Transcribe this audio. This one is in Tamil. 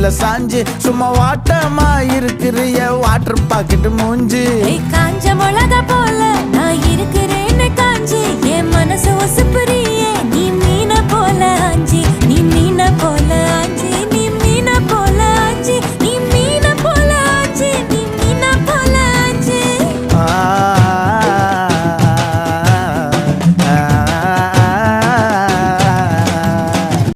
காத்துல சாஞ்சு. சும்மா வாட்டமா இருக்கிறிய வாட்டர் பாக்கெட் மூஞ்சு. காஞ்ச மிளகா போல நான் இருக்கிறேன்னு காஞ்சு. என் மனசு ஒசுப்புரிய